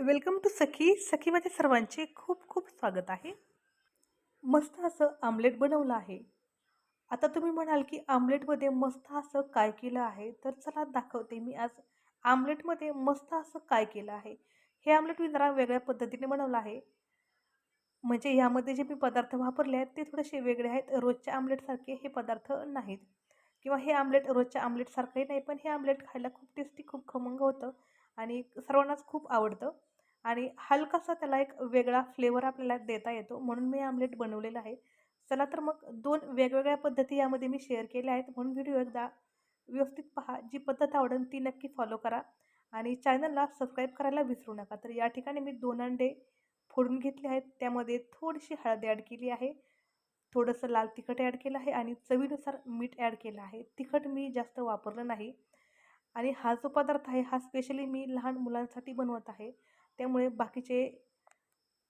Welcome to सखी. सखीमध्ये सर्वांचे खूप खूप स्वागत आहे. मस्त असं आमलेट बनवलं आहे. आता तुम्ही म्हणाल की आमलेटमध्ये मस्त असं काय केलं आहे? तर चला दाखवते मी आज आमलेटमध्ये मस्त असं काय केलं आहे. हे आमलेट मी जरा वेगळ्या पद्धतीने बनवलं आहे. म्हणजे यामध्ये जे मी पदार्थ वापरले आहेत ते थोडेसे वेगळे आहेत. रोजच्या आमलेटसारखे हे पदार्थ नाहीत. किंवा हे आमलेट रोजच्या आमलेटसारखंही नाही पण हे आमलेट खायला खूप टेस्टी खूप खमंग होतं. आणि सर्वांनाच खूप आवडतं. आणि हलकासा त्याला एक वेगळा फ्लेवर आपल्याला देता येतो. म्हणून मी आमलेट बनवलेलं आहे. चला तर मग दोन वेगवेगळ्या पद्धती यामध्ये मी शेअर केल्या आहेत. म्हणून व्हिडिओ एकदा व्यवस्थित पहा. जी पद्धत आवडेल ती नक्की फॉलो करा. आणि चॅनलला सबस्क्राईब करायला विसरू नका. तर या ठिकाणी मी दोन अंडे फोडून घेतले आहेत. त्यामध्ये थोडीशी हळद ॲड केली आहे. थोडंसं लाल तिखट ॲड केलं आहे आणि चवीनुसार मीठ ॲड केलं आहे. तिखट मी जास्त वापरलं नाही. आणि हा जो पदार्थ आहे हा स्पेशली मी लहान मुलांसाठी बनवत आहे. त्यामुळे बाकीचे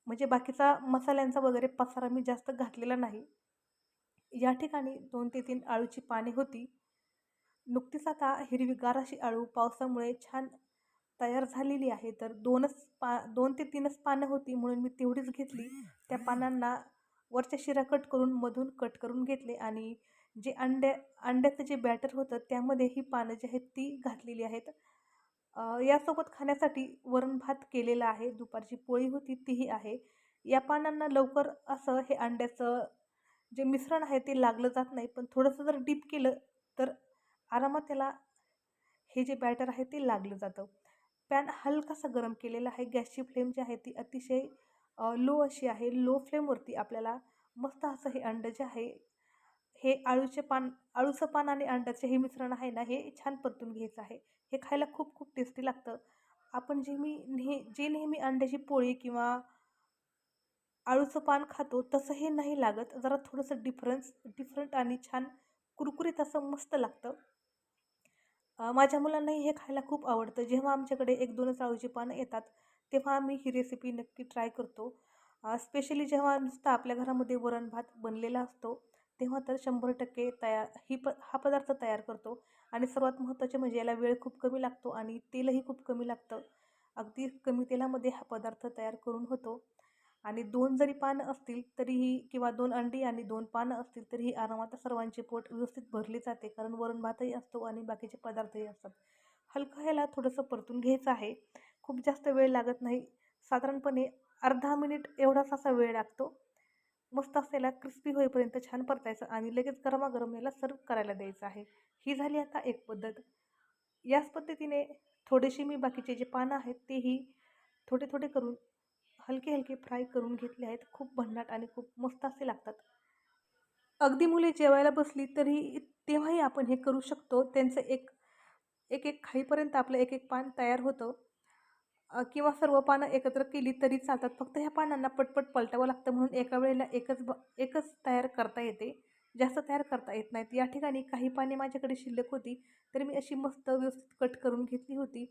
म्हणजे बाकीचा मसाल्यांचा वगैरे पसारा मी जास्त घातलेला नाही. या ठिकाणी दोन ते तीन आळूची पाने होती. नुकतीच आता हिरवीगार अशी आळू पावसामुळे छान तयार झालेली आहे. तर दोनच पा दोन ते तीनच पानं होती म्हणून मी तेवढीच घेतली. त्या पानांना वरच्या शिरा कट करून मधून कट करून घेतले आणि जे अंड्या अंड्याचं जे बॅटर होतं त्यामध्ये ही पानं जी आहेत ती घातलेली आहेत. यासोबत खाण्यासाठी वरण भात केलेला आहे. दुपारची पोळी होती तीही आहे. या पानांना लवकर असं हे अंड्याचं जे मिश्रण आहे ते लागलं जात नाही. पण थोडंसं जर डीप केलं तर आरामात त्याला हे जे बॅटर आहे ते लागलं जातं. पॅन हलकासा गरम केलेला आहे. गॅसची फ्लेम जी आहे ती अतिशय लो अशी आहे. लो फ्लेमवरती आपल्याला मस्त असं हे अंडं जे आहे हे आळूचे पान आळूचं पान आणि अंड्याचे हे मिश्रण आहे ना हे छान परतून घ्यायचं आहे. हे खायला खूप खूप टेस्टी लागतं. आपण जे मी नेह जे नेहमी अंड्याची पोळी किंवा आळूचं पान खातो तसं हे नाही लागत. जरा थोडंसं डिफरन्स डिफरंट आणि छान कुरकुरीत असं मस्त लागतं. माझ्या मुलांनाही हे खायला खूप आवडतं. जेव्हा आमच्याकडे एक दोनच आळूची पानं येतात तेव्हा आम्ही ही रेसिपी नक्की ट्राय करतो. स्पेशली जेव्हा नुसतं आपल्या घरामध्ये वरण भात बनलेला असतो तेव्हा तर शंभर टक्के तयार ही प हा पदार्थ तयार करतो. आणि सर्वात महत्त्वाचे म्हणजे याला वेळ खूप कमी लागतो आणि तेलही खूप कमी लागतं. अगदी कमी तेलामध्ये हा पदार्थ तयार करून होतो. आणि दोन जरी पानं असतील तरीही किंवा दोन अंडी आणि दोन पानं असतील तरीही आरामात सर्वांचे पोट व्यवस्थित भरले जाते. कारण वरण भातही असतो आणि बाकीचे पदार्थही असतात. हलकं ह्याला थोडंसं परतून घ्यायचं आहे. खूप जास्त वेळ लागत नाही. साधारणपणे अर्धा मिनिट एवढाच असा वेळ लागतो. मस्त असलेला क्रिस्पी होईपर्यंत छान परतायचं आणि लगेच गरमागरम याला सर्व करायला द्यायचं आहे. ही झाली आता एक पद्धत. याच पद्धतीने थोडेसे मी बाकीचे जे पानं आहेत तेही थोडे थोडे करून हलके हलके फ्राय करून घेतले आहेत. खूप भन्नाट आणि खूप मस्त असे लागतात. अगदी मुले जेवायला बसली तरी तेव्हाही आपण हे करू शकतो. त्यांचं एक एक एक खाईपर्यंत आपलं एक एक पान तयार होतं. किंवा सर्व पानं एकत्र केली तरी चालतात. फक्त ह्या पानांना पटपट पलटावं लागतं म्हणून एका वेळेला एकच ब एकच तयार करता येते. जास्त तयार करता येत नाहीत. या ठिकाणी काही पाने माझ्याकडे शिल्लक होती तर मी अशी मस्त व्यवस्थित कट करून घेतली होती.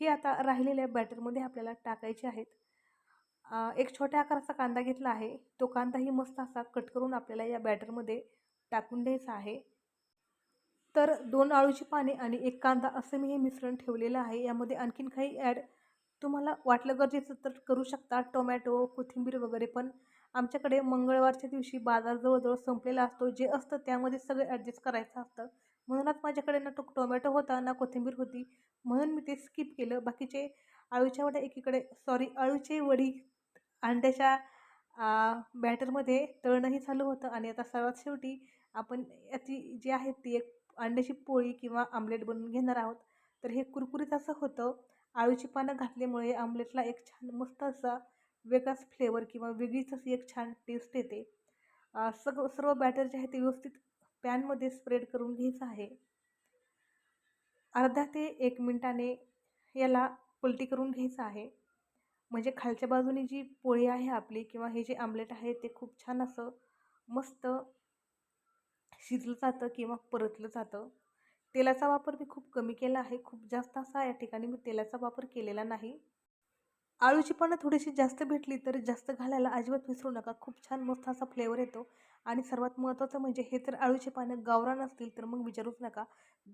ही आता राहिलेल्या बॅटरमध्ये आपल्याला टाकायची आहेत. एक छोट्या आकाराचा कांदा घेतला आहे. तो कांदाही मस्त असा कट करून आपल्याला या बॅटरमध्ये टाकून द्यायचा आहे. तर दोन आळूची पाने आणि एक कांदा असं मी हे मिश्रण ठेवलेलं आहे. यामध्ये आणखीन काही ॲड तुम्हाला वाटलं गरजेचं तर करू शकता. टोमॅटो कोथिंबीर वगैरे पण. आमच्याकडे मंगळवारच्या दिवशी बाजार जवळजवळ संपलेला असतो. जे असतं त्यामध्ये सगळे ॲडजस्ट करायचं असतं. म्हणूनच माझ्याकडे ना तो टोमॅटो होता ना कोथिंबीर होती. म्हणून मी ते स्किप केलं. बाकीचे आळूच्या वड्या एकीकडे सॉरी अळूचे वडी अंड्याच्या बॅटरमध्ये तळणंही चालू होतं. आणि आता सर्वात शेवटी आपण याची जी आहे ती एक अंड्याची पोळी किंवा आमलेट बनवून घेणार आहोत. तर हे कुरकुरीत असं होतं. आळूची पानं घातल्यामुळे आमलेटला एक छान मस्त असा वेगळाच फ्लेवर किंवा वेगळीच अशी एक छान टेस्ट येते. सग सर्व बॅटर जे आहे ते व्यवस्थित पॅनमध्ये स्प्रेड करून घ्यायचं आहे. अर्धा ते एक मिनटाने याला पलटी करून घ्यायचं आहे. म्हणजे खालच्या बाजूने जी पोळी आहे आपली किंवा हे जे आमलेट आहे ते खूप छान असं मस्त शिजलं जातं किंवा परतलं जातं. तेलाचा वापर मी खूप कमी केला आहे. खूप जास्त असा या ठिकाणी मी तेलाचा वापर केलेला नाही. आळूची पानं थोडीशी जास्त भेटली तर जास्त घालायला अजिबात विसरू नका. खूप छान मस्त असा फ्लेवर येतो. आणि सर्वात महत्त्वाचं म्हणजे हे जर आळूची पानं गावरान असतील तर मग विचारूच नका.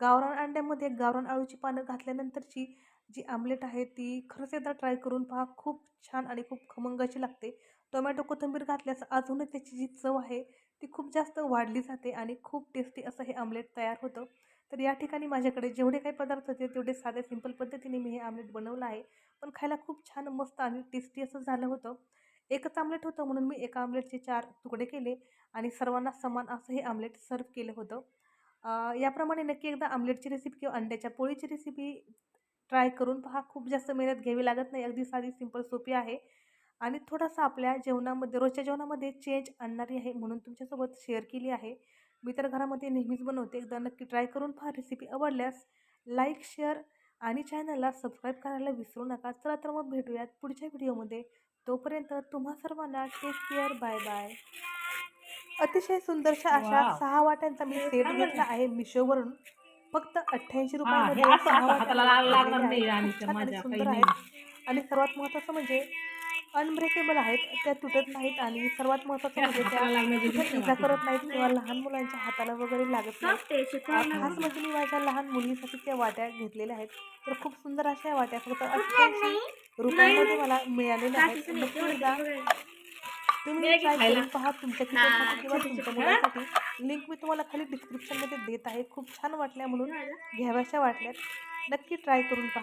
गावरान अंड्यामध्ये गावरान आळूची पानं घातल्यानंतरची जी आमलेट आहे ती खरंच एकदा ट्राय करून पहा. खूप छान आणि खूप खमंगाची लागते. टोमॅटो कोथिंबीर घातल्यास अजूनच त्याची जी चव आहे ती खूप जास्त वाढली जाते आणि खूप टेस्टी असं हे आमलेट तयार होतं. तर या ठिकाणी माझ्याकडे जेवढे काही पदार्थ होते तेवढे साध्या सिंपल पद्धतीने मी हे आमलेट बनवलं आहे. पण खायला खूप छान मस्त आणि टेस्टी असं झालं होतं. एकच आमलेट होतं म्हणून मी एका आमलेटचे चार तुकडे केले आणि सर्वांना समान असं हे आमलेट सर्व केलं होतं. याप्रमाणे नक्की एकदा आमलेटची रेसिपी किंवा अंड्याच्या पोळीची रेसिपी ट्राय करून पहा. खूप जास्त मेहनत घ्यावी लागत नाही. अगदी साधी सिंपल सोपी आहे. आणि थोडासा आपल्या जेवणामध्ये रोजच्या जेवणामध्ये चेंज आणणारी आहे म्हणून तुमच्यासोबत शेअर केली आहे. मी तर घरामध्ये नेहमीच बनवते. एकदा नक्की ट्राय करून पहा. रेसिपी आवडल्यास लाईक शेअर आणि चॅनलला सबस्क्राईब करायला विसरू नका. चला तर मग भेटूयात पुढच्या व्हिडिओमध्ये तोपर्यंत तुम्हा सर्वांना टेक केअर बाय बाय अतिशय सुंदरशा अशा. सहा वाट्यांचा मी सेट घेतला आहे मिशोवरून. फक्त अठ्ठ्याऐंशी रुपयामध्ये सहा वाट्या सुंदर आहेत. आणि सर्वात महत्त्वाचं म्हणजे अनब्रेकेबल आहेत त्या तुटत नाहीत आणि सर्वात महत्त्वाचं म्हणजे त्या इजा. करत नाहीत किंवा लहान मुलांच्या हाताला वगैरे लागत नाही अं, खास म्हणजे मी माझ्या लहान मुलीसाठी त्या वाट्या घेतलेल्या आहेत. तर खूप सुंदर अशा वाट्या फक्त अठ्ठ्याऐंशी रुपयामध्ये मला मिळालेल्या आहेत. नक्की एकदा तुम्ही द्या की ट्राय खायला. करून पहा तुमच्या किचनसाठी किंवा तुमच्या मुलासाठी. लिंक मी तुम्हाला खाली डिस्क्रिप्शनमध्ये देत आहे. खूप छान वाटल्या म्हणून घ्याव्याशा वाटल्यात. नक्की ट्राय करून पहा.